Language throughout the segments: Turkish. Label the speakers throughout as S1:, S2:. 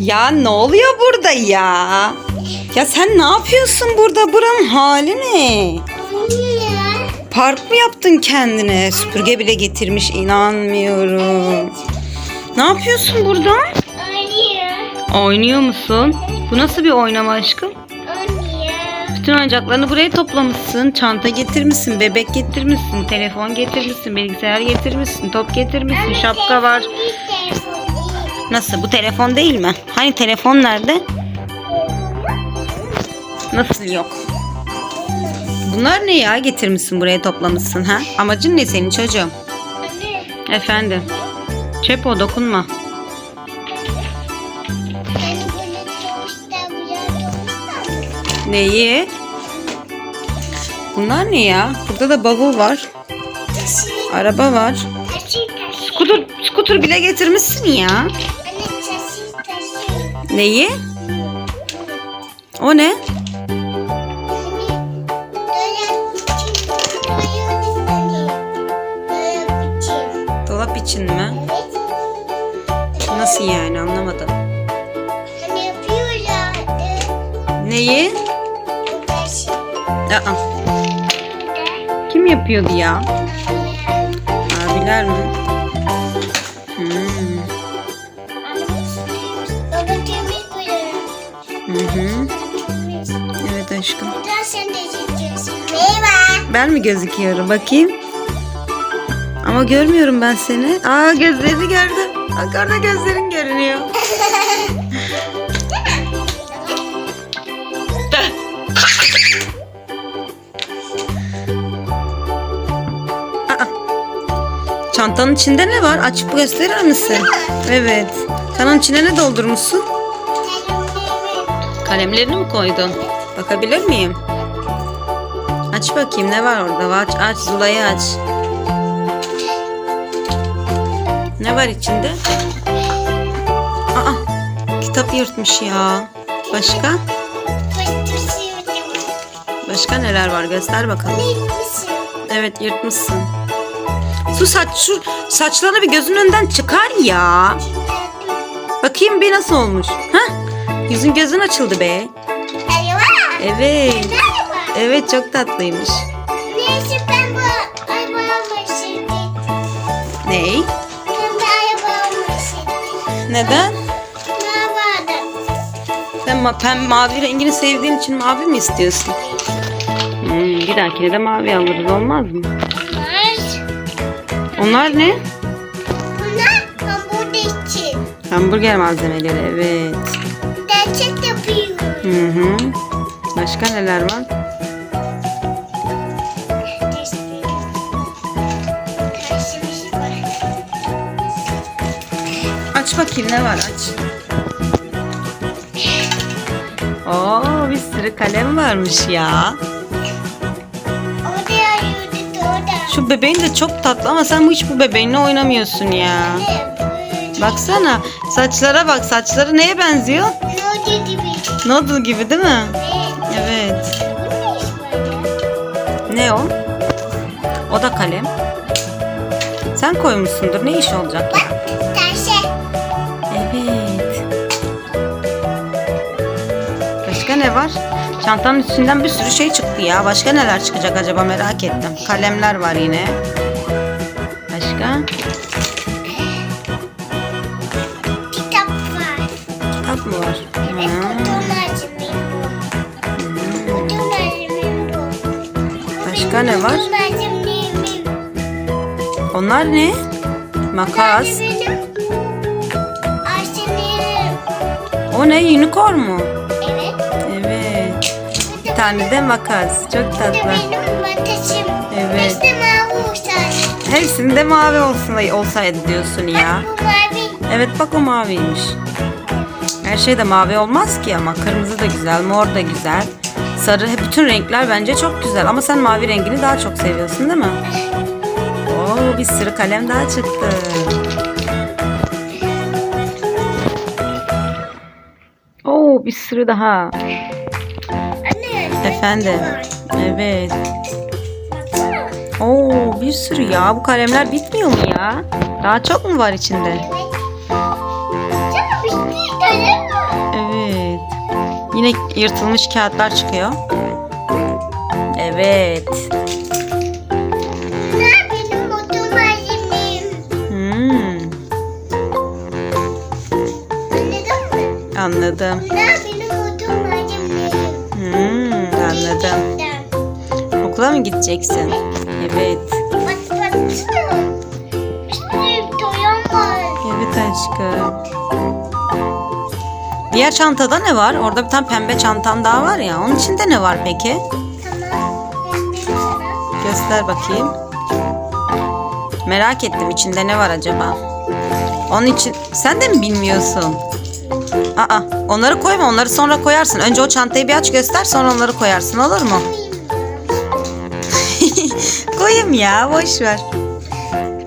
S1: Ya ne oluyor burada ya? Ya sen ne yapıyorsun burada? Buranın hali ne? Park mı yaptın kendine? Süpürge bile getirmiş inanmıyorum. Ne yapıyorsun burada?
S2: Oynuyor.
S1: Oynuyor musun? Bu nasıl bir oynama aşkım? Bütün oyuncaklarını buraya toplamışsın. Çanta getirmişsin, bebek getirmişsin, telefon getirmişsin, bilgisayar getirmişsin, top getirmişsin, şapka var. Nasıl? Bu telefon değil mi? Hani telefon nerede? Nasıl yok? Bunlar ne ya getirmişsin buraya toplamışsın ha? Amacın ne senin çocuğum?
S2: Anne.
S1: Efendim. Çöp o dokunma. Neyi? Bunlar ne ya? Burada da bavul var. Araba var. Skuter, skuter bile getirmişsin ya. Neyi? O ne? Dolap için mi? Nasıl yani anlamadım. Neyi? Aa, kim yapıyordu ya? Abiler mi? Hmm. Aşkım. Ben mi gözüküyorum? Bakayım. Ama görmüyorum ben seni. Aa gözlerini gördüm. Bak orada gözlerin görünüyor. Aa. Çantanın içinde ne var? Açıp gösterir misin? Evet. Sen onun içine ne doldurmuşsun? Kalemlerini mi koydun? Bakabilir miyim? Aç bakayım ne var orada? Aç aç Zula'yı aç. Ne var içinde? Aa kitap yırtmış ya. Başka? Başka neler var göster bakalım. Evet yırtmışsın. Su saç şu saçlarını bir gözün önünden çıkar ya. Bakayım bir nasıl olmuş. Ha? Yüzün gözün açıldı be. Evet. Evet çok tatlıymış.
S2: Neyse ben bu arabamı şimdi.
S1: Ney?
S2: Ben de arabamı şimdi.
S1: Neden?
S2: Ne vardı?
S1: Sen ma pem mavi rengini sevdiğin için mavi mi istiyorsun? Hmm, bir dahakine de mavi alırız olmaz mı?
S2: Var.
S1: Onlar ne?
S2: Bunlar hamburger için.
S1: Hamburger malzemeleri evet.
S2: Gerçek yapıyorum.
S1: Hı hı. Başka neler var? Aç bakayım ne var aç. Oo bir sürü kalem varmış ya. Şu bebeğin de çok tatlı ama sen bu hiç bu bebeğinle oynamıyorsun ya. Baksana saçlara bak saçları neye benziyor?
S2: Ne dedi bir?
S1: Noodle gibi değil mi?
S2: Evet.
S1: Evet.
S2: Ne
S1: o? O da kalem. Sen koymuşsundur. Ne iş olacak ya?
S2: Taşı.
S1: Evet. Başka ne var? Çantanın içinden bir sürü şey çıktı ya. Başka neler çıkacak acaba merak ettim. Kalemler var yine. Başka?
S2: Kitap var.
S1: Kitap mı var?
S2: Evet.
S1: Başka ne var? Onlar ne? Makas. O ne? Unicorn mu?
S2: Evet.
S1: Evet. Bir tane de makas. Çok tatlı. Evet. Hepsinde mavi olsun olsaydı diyorsun ya. Evet bak o maviymiş. Her şey de mavi olmaz ki ama kırmızı da güzel, mor da güzel. Sarı, bütün renkler bence çok güzel ama sen mavi rengini daha çok seviyorsun değil mi? Oo bir sürü kalem daha çıktı. Oo bir sürü daha. Efendim. Evet. Oo bir sürü ya. Bu kalemler bitmiyor mu ya? Daha çok mu var içinde? Yine yırtılmış kağıtlar çıkıyor. Evet.
S2: Benim malzemem.
S1: Hmm,
S2: Anladın mı?
S1: anladım.
S2: Ne benim malzemem.
S1: Hmm, anladım. Okula mı gideceksin? Evet.
S2: Bak baksana. Bir sürü toyam var.
S1: Evet aşkım. Diğer çantada ne var? Orada bir tane pembe çantan daha var ya. Onun içinde ne var peki?
S2: Tamam.
S1: Göster bakayım. Merak ettim içinde ne var acaba? Onun için sen de mi bilmiyorsun? Aa, onları koyma onları sonra koyarsın. Önce o çantayı bir aç göster sonra onları koyarsın olur mu? Koyayım ya boş ver.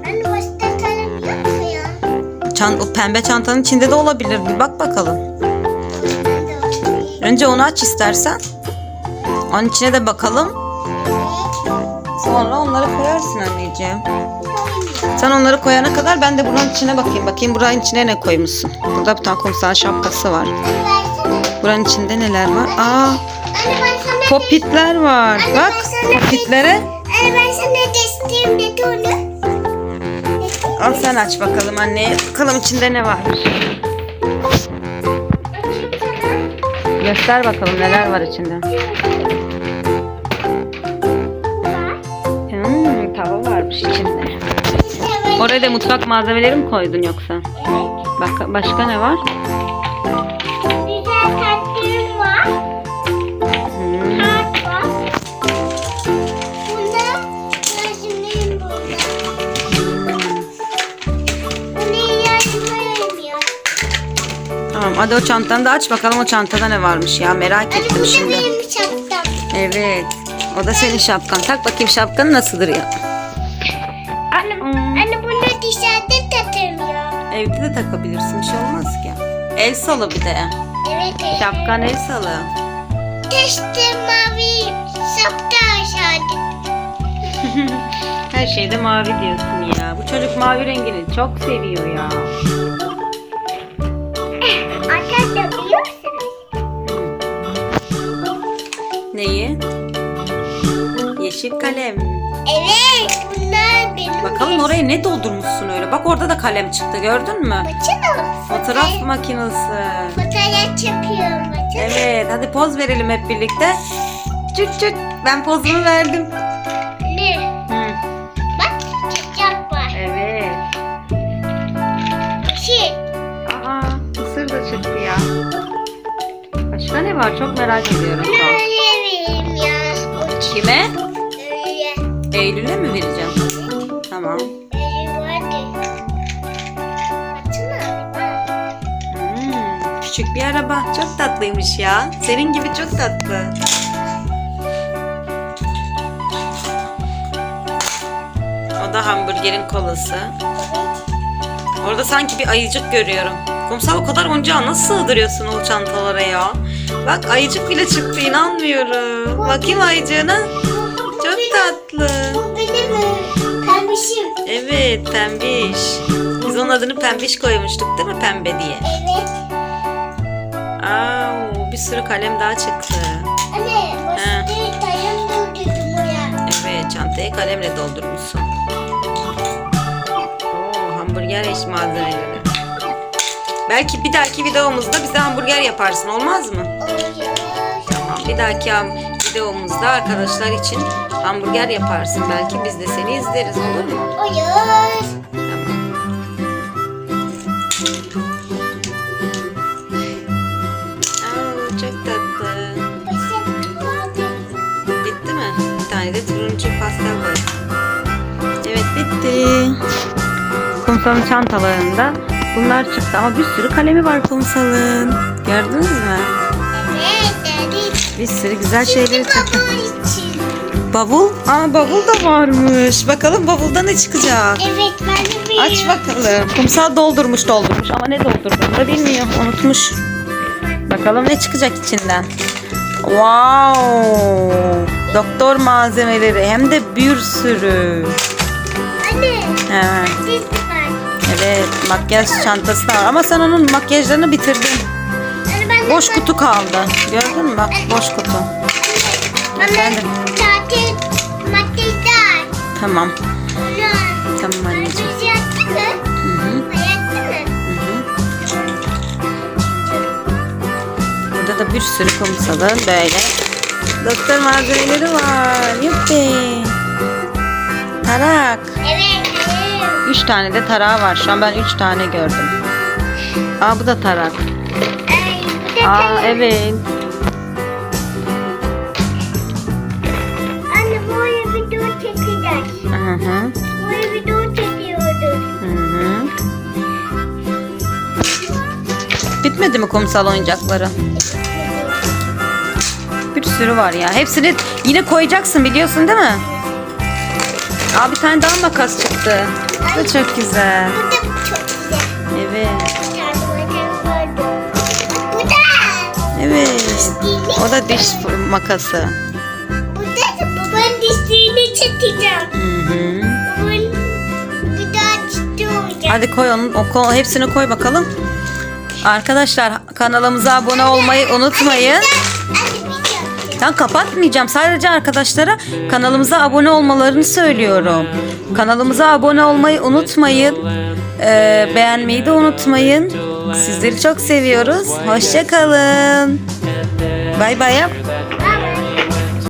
S2: Anne başta kalem yok mu ya?
S1: Çan, o pembe çantanın içinde de olabilir. Bir bak bakalım. Önce onu aç istersen. Onun içine de bakalım. Sonra onları koyarsın anneciğim. Sen onları koyana kadar ben de buranın içine bakayım. Bakayım buranın içine ne koymuşsun. Burada bir tane kumsal şapkası var. Buranın içinde neler var? Aa,
S2: sana
S1: popitler var. Bak popitlere.
S2: Ben sana desteğim dedi onu.
S1: Al sen aç bakalım anne. Bakalım içinde ne var. Göster bakalım neler var içinde. Hmm, tava varmış içinde. Oraya da mutfak malzemeleri mi koydun yoksa? Bak, başka ne var? Hadi o çantanı da aç bakalım o çantada ne varmış ya merak
S2: Anne
S1: ettim
S2: bu da
S1: şimdi.
S2: benim şapkam.
S1: Evet. O da senin şapkan. Tak bakayım şapkanı nasıl duruyor?
S2: Anne, anne bunu dışarıda takılıyor.
S1: Evde de takabilirsin bir şey olmaz ki. El salı bir de.
S2: Evet. evet.
S1: Şapkan el salı.
S2: Teşte mavi şapka aşağıda.
S1: Her şeyde mavi diyorsun ya. Bu çocuk mavi rengini çok seviyor ya. Neyi? Yeşil kalem.
S2: Evet bunlar benim.
S1: Bakalım oraya ne doldurmuşsun öyle. Bak orada da kalem çıktı gördün mü?
S2: Baksana.
S1: Fotoğraf makinesi.
S2: Fotoğraf çekiyorum.
S1: Evet hadi poz verelim hep birlikte. Çıt çıt ben pozumu verdim.
S2: Ne?
S1: Hı,
S2: Bak çiçek var.
S1: evet.
S2: Şey.
S1: Aa mısır da çıktı ya. Başka ne var çok merak ediyorum.
S2: Bunu
S1: Kime?
S2: öyle.
S1: Eylül'e mi vereceğim? Tamam. Hmm, küçük bir araba. Çok tatlıymış ya. Senin gibi çok tatlı. O da hamburgerin kolası. Orada sanki bir ayıcık görüyorum. Kumsal o kadar oyuncağı nasıl sığdırıyorsun o çantalara ya? Bak ayıcık bile çıktı inanmıyorum. Bakayım ayıcığına. Çok tatlı.
S2: Bu benim kardeşim.
S1: Evet pembiş. Biz onun adını pembiş koymuştuk değil mi pembe diye?
S2: Evet.
S1: Aa, bir sürü kalem daha çıktı.
S2: Anne başta dayım doldurdum oraya.
S1: Evet, çantayı kalemle doldurmuşsun. Oo, hamburger eş malzemeleri. Belki bir dahaki videomuzda bize hamburger yaparsın, olmaz mı? Tamam, bir dahaki videomuzda arkadaşlar için hamburger yaparsın. Belki biz de seni izleriz, olur mu?
S2: Olur.
S1: Tamam. Aa, çok tatlı. Bitti mi? Bir tane de turuncu pastel boya. Evet bitti. Kumsal'ın çantalarında bunlar çıktı ama bir sürü kalemi var Kumsal'ın. Gördünüz mü? Bir sürü güzel şeyleri
S2: için.
S1: Bavul? Aa bavul da varmış. Bakalım bavulda ne çıkacak?
S2: Evet ben de.
S1: Aç bakalım. Kumsal doldurmuş doldurmuş ama ne doldurduğunu da bilmiyor. Unutmuş. Bakalım ne çıkacak içinden. Wow! Doktor malzemeleri hem de bir sürü.
S2: Anne.
S1: Evet. Evet, makyaj çantası da var ama sen onun makyajlarını bitirdin.
S2: Ben
S1: Boş kutu kaldı. Gördün mü bak boş kutu.
S2: Tatil, matilda.
S1: Tamam. Tamam anneciğim.
S2: Mı?
S1: Hı hı. Hı hı. Burada da bir sürü kumsalın böyle doktor malzemeleri var. Yuppi. Tarak.
S2: Evet. evet.
S1: Üç tane de tarağı var. Şu an ben üç tane gördüm. Aa bu da tarak.
S2: Bu
S1: Aa evet.
S2: Anne buraya video çekeceğiz.
S1: Hı hı.
S2: Buraya video çekiyoruz.
S1: Hı hı. Bitmedi mi kumsal oyuncakları? Bir sürü var ya. Hepsini yine koyacaksın biliyorsun değil mi? Aa bir tane daha makas çıktı. Bu da çok güzel.
S2: Bu da çok güzel.
S1: Evet. Evet. O da diş makası.
S2: Bu da babanın dişlerini çekeceğim.
S1: Hı hı.
S2: Babanın bir daha ciddi olacak.
S1: Hadi koy onun, o ko- hepsini koy bakalım. Arkadaşlar kanalımıza abone olmayı unutmayın. Ben kapatmayacağım. Sadece arkadaşlara kanalımıza abone olmalarını söylüyorum. Kanalımıza abone olmayı unutmayın. Ee, beğenmeyi de unutmayın. Sizleri çok seviyoruz. Hoşçakalın. Bay bay yap.